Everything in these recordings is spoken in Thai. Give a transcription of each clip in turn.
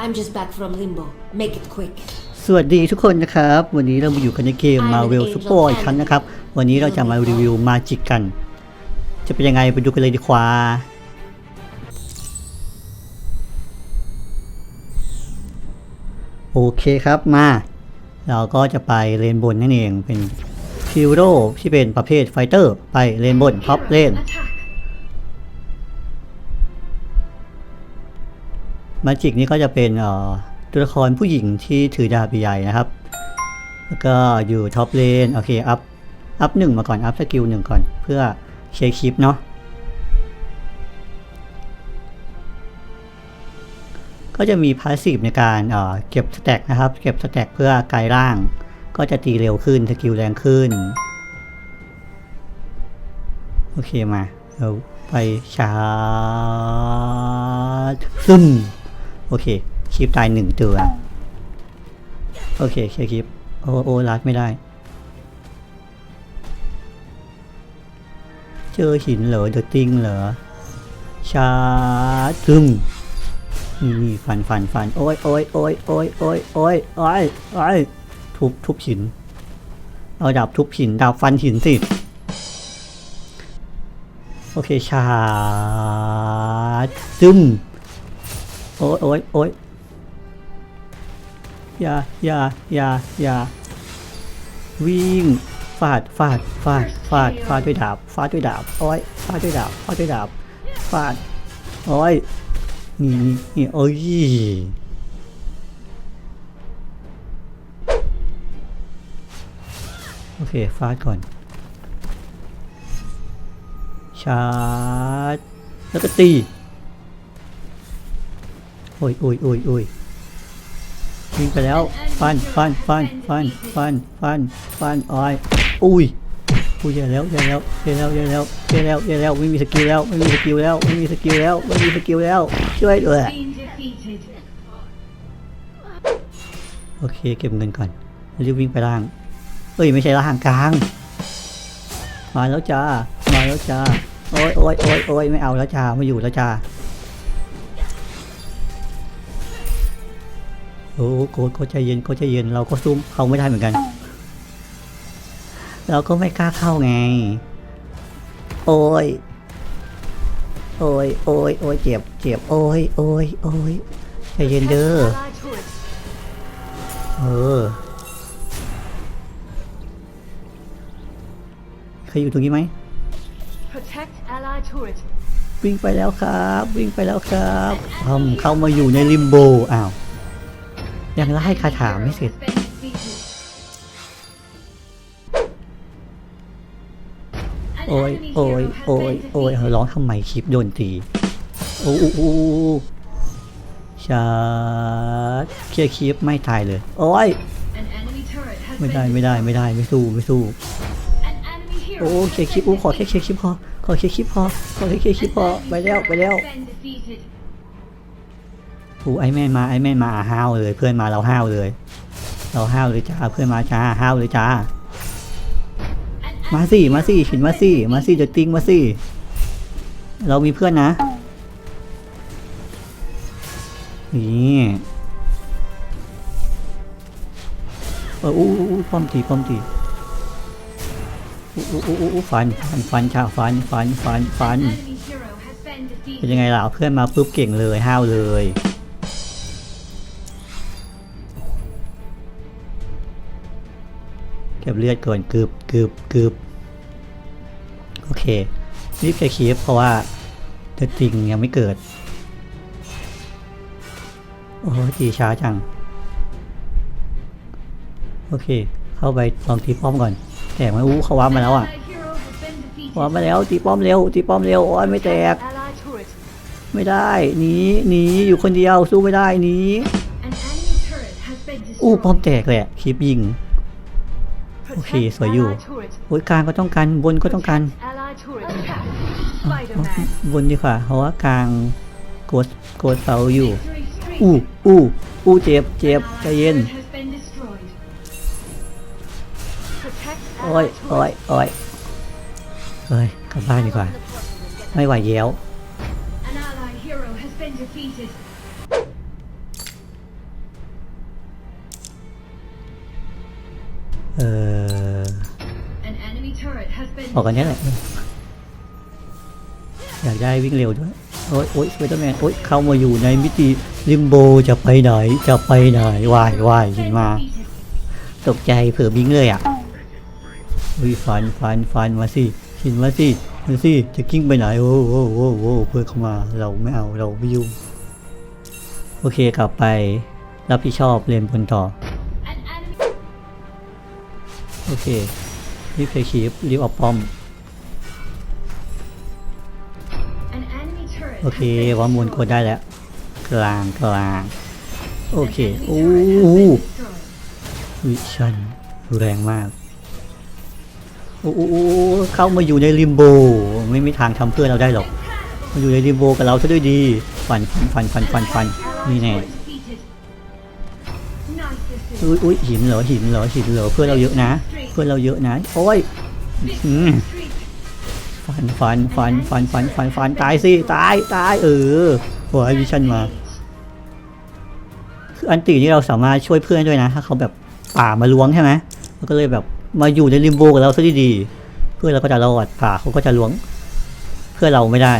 I'm just back from limbo. Make it quick. สวัสดีทุกคนนะครับ วันนี้เรามาอยู่กันในเกม I'm an Marvel angel Super อีก fan ครั้งนะครับ วันนี้เราจะมารีวิวมาจิกกัน จะเป็นยังไงไปดูกันเลยดีกว่า โอเคครับมา เราก็จะไปเลนบนนั่นเองเป็นฮิโร่ที่เป็นประเภทไฟเตอร์ ไปเลนบนท็อปเลน มาจิกนี่ก็จะเป็นตัวละครผู้หญิงที่ถือดาบใหญ่นะครับ แล้วก็อยู่ท็อปเลนโอเคอัพอัพหนึ่งมาก่อน อัพสกิลหนึ่งก่อน เพื่อเช็คคลิปเนาะก็จะมีพาสซีฟในการเก็บสแต็กนะครับ เก็บสแต็กเพื่อกลายร่าง ก็จะตีเร็วขึ้นสกิลแรงขึ้น โอเคมาเราไปชาร์จซึม โอเคคลิปตายหนึ่งตัว โอเคเคลียร์คลิปโอ้โอ้รัดไม่ได้ เจอหินเหรอเดอะติงเหรอชาร์จซึมนี่นี่ฟันฟันฟันโอ้ยโอ้ยโอ้ยโอ้ยโอ้ยโอ้ยโอ้ยโอ้ยทุบทุบหินเอาดาบทุบหินดาบฟันหินสิ โอเคชาร์จซึม โอ้ยโอ้ยโอ้ยอย่าอย่าอย่าอย่าวิ่งฟาดฟาดฟาดฟาดฟาดด้วยดาบฟาดด้วยดาบโอ้ยฟาดด้วยดาบฟาดด้วยดาบฟาดโอ้ยนี่นี่นี่โอ้ยโอเคฟาดก่อนชาร์จแล้วก็ตี โอ้ยโอ้ยโอ้ยโอ้ยวิ่งไปแล้ว ฟัน ฟัน ฟัน ฟัน ฟัน ฟัน ฟันอ้อยอุ้ยอุ้ยแย่แล้วแย่แล้วแย่แล้วแย่แล้วแย่แล้วแย่แล้ว ไม่มีสกิลแล้ว ไม่มีสกิลแล้ว ไม่มีสกิลแล้ว ไม่มีสกิลแล้ว ช่วยด้วย โอเค เก็บเงินก่อน รีบวิ่งไปล่าง เอ้ย ไม่ใช่ล่างกลาง มาแล้วจ้า มาแล้วจ้า โอ้ยโอ้ยโอ้ยโอ้ยไม่เอาแล้วจ้า ไม่อยู่แล้วจ้า โอ้โกดโกดใจเย็นโกดใจเย็นเราก็ซุ่มเขาไม่ได้เหมือนกัน เราก็ไม่กล้าเข้าไง โอ้ยโอ้ยโอ้ยโอ้ยเจ็บเจ็บโอ้ยโอ้ยโอ้ยใจเย็นเด้อ Allied turret. เออใครอยู่ตรงนี้ไหม Protect allied turret. วิ่งไปแล้วครับ วิ่งไปแล้วครับทำเข้ามาอยู่ในลิมโบอ้าว ยังไล่คาถาไม่เสร็จ โอ้ยโอ้ยโอ้ยโอ้ยร้องทำไมคลิปโดนตีโอ้โอ้ชาเคลียร์คลิปไม่ตายเลย โอ้ยไม่ได้ไม่ได้ไม่ได้ไม่สู้ไม่สู้โอ้เคลียร์คลิป been โอ้ขอแค่เคลียร์คลิปพอขอเคลียร์คลิปพอขอแค่เคลียร์คลิปพอไปแล้วไปแล้ว been defeated. โอ้ไอแม่นมาไอแม่นมาห้าวเลย เพื่อนมาเราห้าวเลย เราห้าวเลยจ้าเพื่อนมาจ้าห้าวเลยจ้า An มาสิมาสิหินมาสิมาสิเดอะติงมาสิเรามีเพื่อนนะนี่เอออู้อู้อู้ป้อมตีป้อมตีอู้อู้อู้อู้อู้ฟันฟันฟันชาฟันฟันฟันฟัน enemy hero has been เป็น defeated. ยังไงล่ะเพื่อนมาปุ๊บเก่งเลยห้าวเลย ก็บเลือดก่อนกึบกึบกึบโอเครีบเคลียร์คลิปเพราะว่าเดอะจริงยังไม่เกิด โอ้โหตีช้าจัง โอเค เข้าไปลองตีป้อมก่อน แต่ไม่อู้เขาว้ามาแล้วอะ Allied hero has been defeated. ว้ามาแล้วตีป้อมเร็วตีป้อมเร็วโอ้ยไม่แตก Allied turret. ไม่ได้หนีหนีอยู่คนเดียวสู้ไม่ได้หนี An enemy turret has been อู้ป้อม destroyed. แตกเลยอะคลิปยิง โอเค สวยอยู่โอ้ยกลางก็ต้องการบนก็ต้องการบนดีกว่า เพราะว่ากลางโกดโกดเสาอยู่ อู้อู้อู้เจ็บเจ็บใจเย็นโอ้ยโอ้ยโอ้ยเฮ้ยกลับบ้านดีกว่า ไม่ไหวแล้วเออ ออกกันนี้แหละอยากได้วิ่งเร็วด้วย โอ้ยโอ้ยสไปเดอร์แมนโอ้ยเข้ามาอยู่ในมิติลิมโบจะไปไหน จะไปไหนวายวายหินมา defeated. ตกใจเผื่อบิงเลยอะอุ้ยฟันฟันฟันมาสิหินมาสิมาสิจะกิ้งไปไหนโอ้โอ้โอ้โอ้เพื่อนเข้ามาเราไม่เอาเราไม่ยุ่งโอเคกลับไปรับผิดชอบเรียนบนต่อ An enemy โอเค รีบเคลียร์คีฟรีบเอาป้อม an enemy turret โอเค has been วามูลกด destroyed. ได้แล้ว กลางกลาง โอ An เค enemy โอ้ turret has โห been destroyed. วิชันแรงมาก โอ้โหเข้ามาอยู่ในลิมโบ ไม่มีทางทำเพื่อนเราได้หรอก มาอยู่ในลิมโบกับเราซะด้วยดี ฟันฟันฟันฟันฟัน Ally นี่แน่ was defeated. Nice assist. อุ้ยอุ้ยหินเหรอหินเหรอหินเหรอเพื่อนเราเยอะนะเพื่อนเราเยอะนะ โอ้ยฟันฟันฟันฟันฟันฟันฟันตายสิตายตายเออโอ้ยวิชันมาคืออันตีนี่เราสามารถช่วยเพื่อนด้วยนะ ถ้าเขาแบบป่ามาล้วงใช่ไหมเราก็เลยแบบมาอยู่ในลิมโบกับเราซะดีๆเพื่อนเราก็จะรอดป่าเขาก็จะล้วง เพื่อเราไม่ได้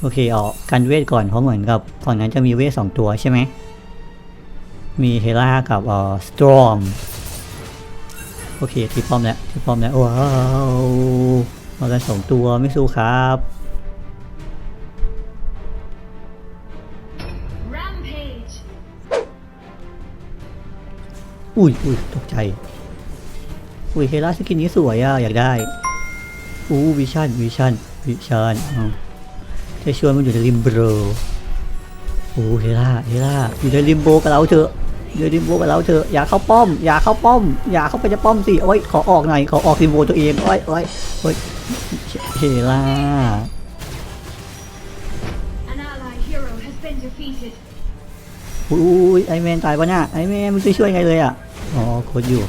โอเคออกกันเวทก่อนเพราะเหมือนกับฝั่งนั้นจะมีเวทสองตัวใช่ไหม มีเฮล่ากับเอ่อสตรอมโอเคที่ป้อมแล้วที่ป้อมแล้วว้าวมากันสองตัวไม่สู้ครับ Rampage. อุ้ยอุ้ยตกใจ อุ้ยเฮล่าสกินนี้สวยอะอยากได้อู้วิชั่นวิชั่นวิชั่นอ้าวจะชวนมันอยู่ในริมโบรอู้เฮล่าเฮล่าอยู่ในริมโบกับเราเถอะอ ยู่ในริมโบกับเราเถอะอย่าเข้าป้อม อย่าเข้าป้อม อย่าเข้าไปในป้อมสิโอ้ยขอออกหน่อยขอออกริมโบตัวเองโอ้ยโอ้ยโอ้ยเฮล่า An ally hero has been defeated. อุ้ยไอแมนตายปะเนี่ยไอแมนมันจะช่วยไงเลยอะอ๋อโคตรอยู่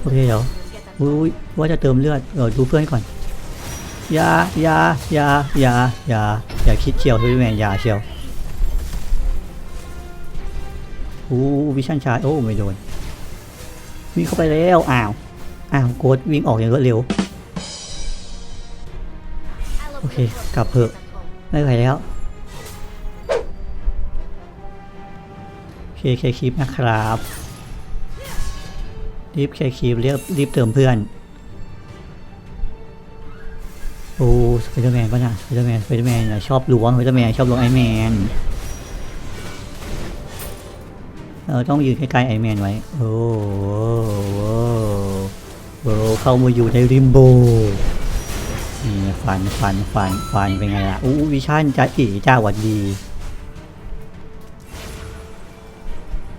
โอเคเดี๋ยวอุ้ยว่าจะเติมเลือดเออดูเพื่อนก่อน อย่าอย่าอย่าอย่าอย่าอย่าคิดเชียวพี่แมนอย่าเชียวอู้วิชั่นชาร์โอ้ไม่โดนวิ่งเข้าไปแล้วอ้าวอ้าวโกดวิ่งออกอย่างรวดเร็วโอเคกลับเถอะไม่ไหวแล้วเคเคคลิปนะครับรีบเคคลิปเรียบรีบเติมเพื่อน โอ้สไปเดอร์แมนป่ะนะสไปเดอร์แมนสไปเดอร์แมนชอบล้วงสไปเดอร์แมนชอบล้วงไอแมนเราต้องยืนใกล้ๆไอแมนไว้ โอ้โหเข้ามาอยู่ในริมโบนี่ฟันฟันฟันฟันเป็นไงล่ะอู้วิชั่นจ้าจีจ้าหวัดดี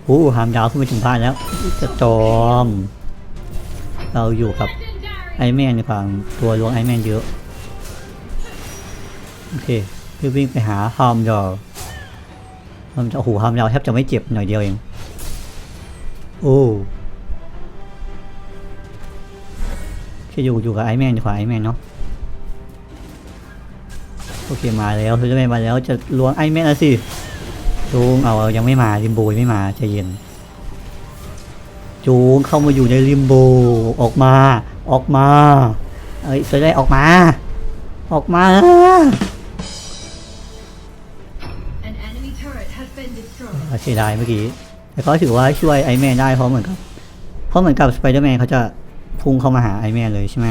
อู้หามดาวขึ้นไปถึงบ้านแล้วจะจอม เราอยู่กับไอแมนในฝั่งตัวลวงไอแมนเยอะ โอเครีบวิ่งไปหาฮามดาวฮามดาวโอ้โหฮามดาวแทบจะไม่เจ็บหน่อยเดียวเอง โอ้แค่อยู่อยู่กับไอแมนดีกว่าไอแมนเนาะโอเคมาแล้วคือจะไม่มาแล้วจะล้วงไอแม่นะสิจูงเอายังไม่มาริมโบยไม่มาใจเย็นจูงเข้ามาอยู่ในริมโบออกมา ออกมาเอ้ยสวยได้ออกมา ออกมา เสียดายเมื่อกี้ แต่ก็ถือว่าช่วยไอแมนได้เพราะเหมือนกับ เพราะเหมือนกับสไปเดอร์แมนเขาจะพุ่งเข้ามาหาไอแมนเลยใช่ไหม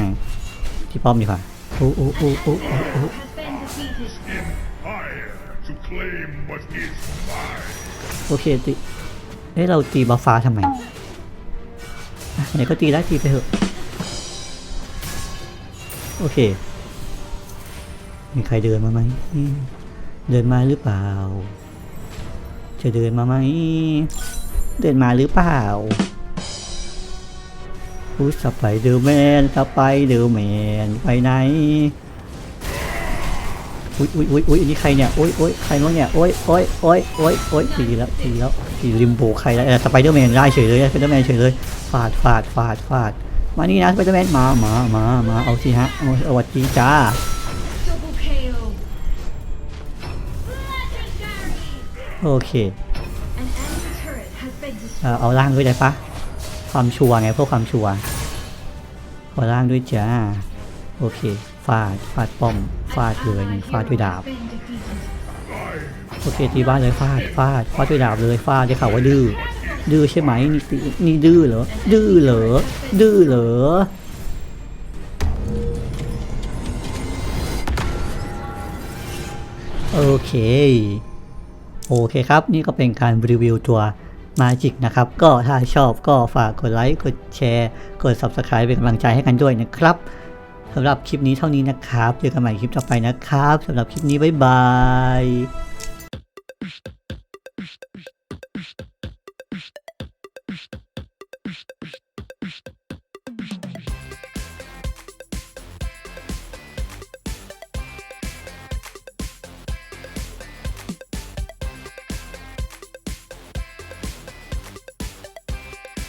ที่ป้อมดีกว่าโอ้โอ้โอ้ An โอ้ ally โอ้ hero has been defeated. Empire to claim what is mine. โอเคตีเอ้เราตีบัฟฟ้าทำไมอะไหนก็ตีได้ตีไปเถอะ โอเค มีใครเดินมาไหมอืมเดินมาหรือเปล่า จะเดินมาไหม เดินมาหรือเปล่าอุ้สไปเดอร์แมนสไปเดอร์แมนไปไหน อุ้ยอุ้ยอุ้ยอุ้ยนนี้ใครเนี่ยโอ้ยโอ้ยใครวะเนี่ยโอ้ยโอ้ยโอ้ยโอ้ยโอ้ยตีแล้วตีแล้วตีริมโบใครแล้วสไปเดอร์แมนได้เฉยเลยสไปเดอร์แมนเฉยเลยฟาดฟาดฟาดฟาดมานี่นะสไปเดอร์แมนมามามามาเอาสิฮะเอาเอาวัดดีจ้า โอเค An enemy turret has been เอ่อ destroyed. เอาล่างด้วยได้ปะความชัวร์ไงเพื่อความชัวร์ขอล่างด้วยจ้าโอเคฟาดฟาดป้อมฟาดเลยนี่ฟาดด้วยดาบ Been defeated. โอเคตีบ้านเลยฟาดฟาดฟาดด้วยดาบเลยฟาดได้ข่าวว่าดื้อดื้อใช่ไหมนี่ตีนี่ดื้อเหรอดื้อเหรอดื้อเหรอโอเค โอเคครับ นี่ก็เป็นการรีวิวตัว Magic นะครับ ก็ถ้าชอบก็ฝากกดไลค์กดแชร์กด Subscribe เป็นกำลังใจให้กันด้วยนะครับสำหรับคลิปนี้เท่านี้นะครับ เจอกันใหม่คลิปต่อไปนะครับสำหรับคลิปนี้บ๊ายบาย